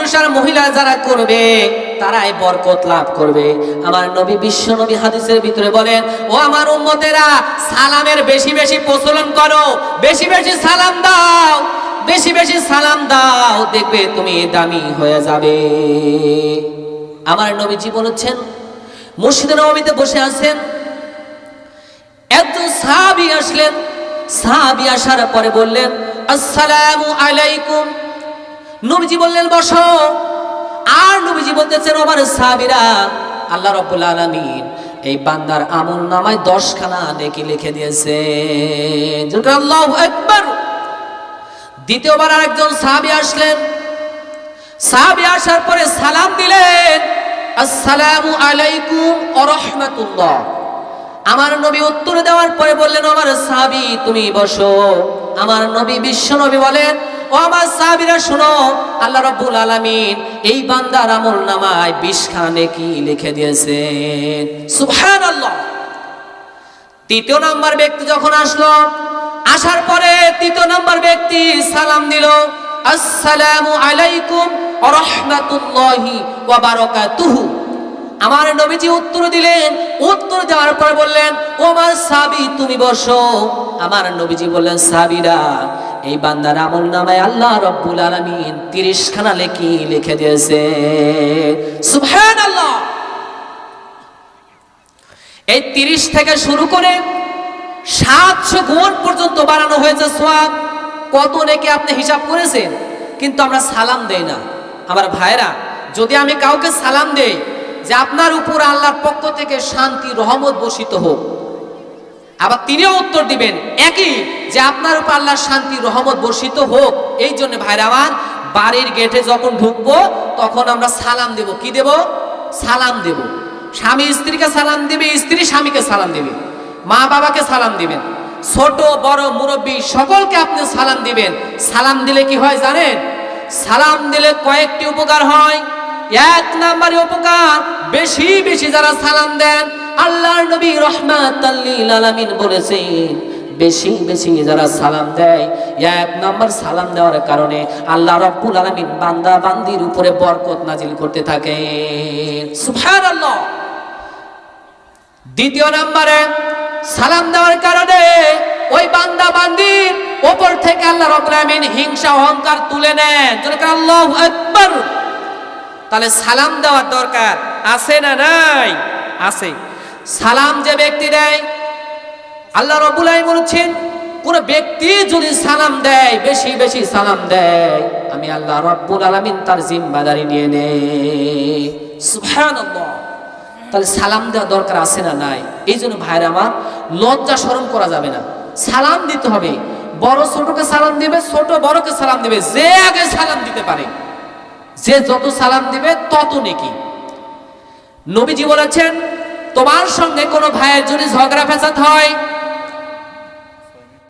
পুরুষ আর মহিলা যারা করবে, তারাই বরকত লাভ করবে। আমার নবী বিশ্ব নবী হাদিসের ভিতরে বলেন, ও আমার উম্মতেরা, সালামের বেশি বেশি প্রচলন করো, বেশি বেশি সালাম দাও, বেশি বেশি সালাম দাও, দেখবে তুমি দামি হয়ে যাবে। আমার নবীজি বলেছেন মসজিদে নবমীতে বসে আছেন, একজন সাহাবি আসলেন, সাহাবি আসার পরে বললেন, আসসালামু আলাইকুম। নবীজি বললেন, বসো। আর নবীজি বলতেছেন আমার সাবিরা আল্লাহ রাব্বুল আলামিন এই বান্দার আমল নামায় দশখানা নেকি লিখে দিয়েছে। দ্বিতীয়বার আরেকজন সাহাবি আসলেন। সাহাবি আসার পরে সালাম দিলেন, আসসালামু আলাইকুম ওয়া রাহমাতুল্লাহ। আমার নবী উত্তর দেওয়ার পরে বললেন আমার সাহাবি, তুমি বসো। আমার নবী বিশ্ব নবী বলেন ও আমার সাহাবিরা, শোনো। আল্লাহ রাব্বুল আলামিন এই বান্দার আমল নামায় বিশ খানে কি লিখে দিয়েছেন। সুবহানাল্লাহ। তৃতীয় নাম্বার ব্যক্তি যখন আসলো, আসার পরে তৃতীয় নাম্বার ব্যক্তি সালাম দিল, আসসালামু আলাইকুম রাহমাতুল্লাহি ওয়া বারাকাতুহু। আমার নবীজি উত্তর দিলেন, উত্তর দেওয়ার পর বললেন, ও আমার সাবি তুমি বসো। আমার নবীজি বললেন সাবিরা এই বান্দার আমল নামায় আল্লাহ রব্বুল আলামিন তিরিশ খানা লেখি লিখে দিয়েছে। সুবহানাল্লাহ! এই তিরিশ থেকে শুরু করে সাতশো গুণ পর্যন্ত বাড়ানো হয়েছে সোয়াব। কত নেকি আপনি হিসাব করেছেন? কিন্তু আমরা সালাম দেই না। আমার ভাইরা যদি আমি কাউকে সালাম দেই যে আপনার উপর আল্লাহর পক্ষ থেকে শান্তি, রহমত বর্ষিত হোক আবার তিনিও উত্তর দিবেন, একই যে আপনার উপর আল্লাহর শান্তি রহমত বর্ষিত হোক, এই জন্য ভাইরা আমার, বাড়ির গেটে যখন ঢুকবো, তখন আমরা সালাম দেব। কি দেব? সালাম দেব। স্বামী স্ত্রীকে সালাম দিবে, স্ত্রী স্বামীকে সালাম দিবে। মা বাবাকে সালাম দিবেন। ছোট, বড়, মুরব্বী, সকলকে আপনি সালাম দিবেন। সালাম দিলে কি হয় জানেন? সালাম দিলে কয়েকটি উপকার হয়। এক নাম্বারে উপকার, বেশি বেশি যারা সালাম দেন আল্লাহর নবী রহমাত বলেছেন, বেশি বেশি যারা সালাম দেয় এক নম্বর সালাম দেওয়ার কারণে আল্লাহ রব্বুল আলামিন বান্দা বান্দির উপরে বরকত নাজিল করতে থাকে। দ্বিতীয় নম্বরে সালাম দেওয়ার কারণে ওই বান্দা বান্দির ওপর থেকে আল্লাহ রব্বুল আলামিন হিংসা, অহংকার তুলে নেন আল্লাহু আকবার। তাহলে সালাম দেওয়ার দরকার আছে না নাই? আছে। সালাম যে ব্যক্তি দেয়, আল্লাহ রব্বুল বলছেন, কোন ব্যক্তি যদি সালাম দেয়, বেশি বেশি সালাম দেয়, আমি আল্লাহ রব্বুল আলামিন তার জিম্মাদারি নিয়ে সুবহানাল্লাহ। তাহলে সালাম দেওয়া দরকার আছে না নাই? এই জন্য ভাইরা আমার, লজ্জা স্মরণ করা যাবে না। সালাম দিতে হবে। বড় ছোটকে সালাম দিবে, ছোট বড়কে সালাম দিবে, যে আগে সালাম দিতে পারে, যে যত সালাম দিবে তত নেকি। নবীজি বলেছেন তোমার সঙ্গে কোনো ভাইয়ের যদি ঝগড়া ফেসাদ হয়